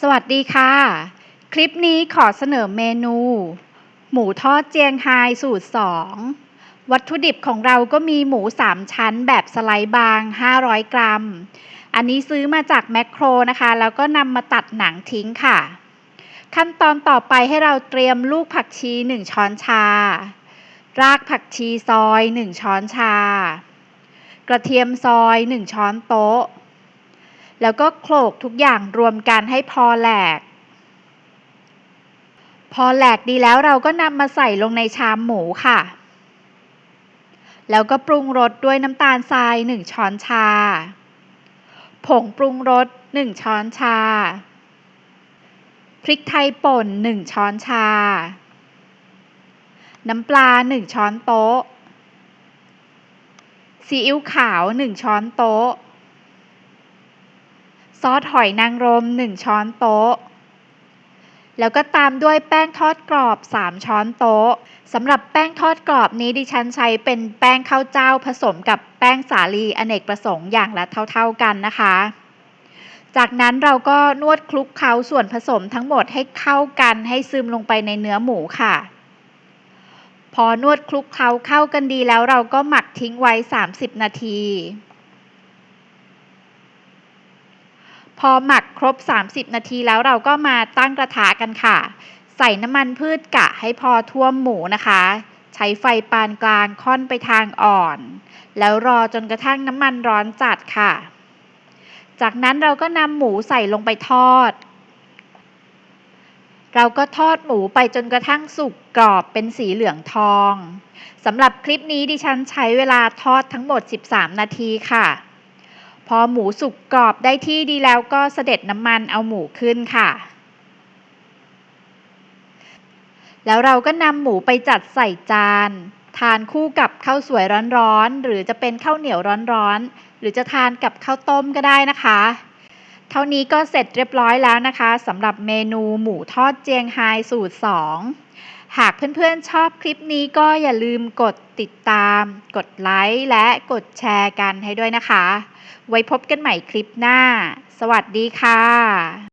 สวัสดีค่ะ คลิปนี้ขอเสนอเมนู หมูทอดเจียงไฮสูตร 2 วัตถุดิบของเราก็มีหมู 3 ชั้นแบบสไลด์บาง 500 กรัม อันนี้ซื้อมาจากแมคโครนะคะ แล้วก็นำมาตัดหนังทิ้งค่ะ ขั้นตอนต่อไปให้เราเตรียมลูกผักชี 1 ช้อนชา รากผักชีซอย 1 ช้อนชา กระเทียมซอย 1 ช้อนโต๊ะ แล้วก็โขลกทุกอย่างรวมกันให้พอแหลก พอแหลกดีแล้วเราก็นำมาใส่ลงในชามหมูค่ะ แล้วก็ปรุงรสด้วยน้ำตาลทราย 1 ช้อนชา ผงปรุงรส 1 ช้อนชา พริกไทยป่น 1 ช้อนชา น้ำปลา 1 ช้อนโต๊ะซีอิ๊วขาว 1 ช้อนโต๊ะ ซอสหอยนางรม 1 ช้อนโต๊ะ แล้วก็ตามด้วยแป้งทอดกรอบ 3 ช้อนโต๊ะสำหรับแป้งทอดกรอบนี้ดิฉันใช้เป็นแป้งข้าวเจ้าผสมกับแป้งสาลีอเนกประสงค์อย่างละเท่า ๆกันนะคะ จากนั้นเราก็นวดคลุกเคล้าส่วนผสมทั้งหมดให้เข้ากันให้ซึมลงไปในเนื้อหมูค่ะพอนวดคลุกเคล้าเข้ากันดีแล้วเราก็หมักทิ้งไว้ 30 นาที พอหมักครบ 30 นาทีแล้วเราก็มาตั้งกระทะกันค่ะ ใส่น้ำมันพืชกะให้พอท่วมหมูนะคะ ใช้ไฟปานกลางค่อนไปทางอ่อน แล้วรอจนกระทั่งน้ำมันร้อนจัดค่ะ จากนั้นเราก็นำหมูใส่ลงไปทอด เราก็ทอดหมูไปจนกระทั่งสุกกรอบเป็นสีเหลืองทองสำหรับคลิปนี้ดิฉันใช้เวลาทอดทั้งหมด 13 นาทีค่ะ พอหมูสุกกรอบได้ที่ดีแล้วก็เสด็จน้ำมันเอาหมูขึ้นค่ะ แล้วเราก็นำหมูไปจัดใส่จาน ทานคู่กับข้าวสวยร้อนๆ หรือจะเป็นข้าวเหนียวร้อนๆ หรือจะทานกับข้าวต้มก็ได้นะคะ เท่านี้ก็เสร็จเรียบร้อยแล้วนะคะสำหรับเมนูหมูทอดเจียงไฮสูตร 2 หากเพื่อนๆชอบคลิปนี้ก็อย่าลืมกดติดตาม กดไลค์และกดแชร์กันให้ด้วยนะคะ ไว้พบกันใหม่คลิปหน้า สวัสดีค่ะ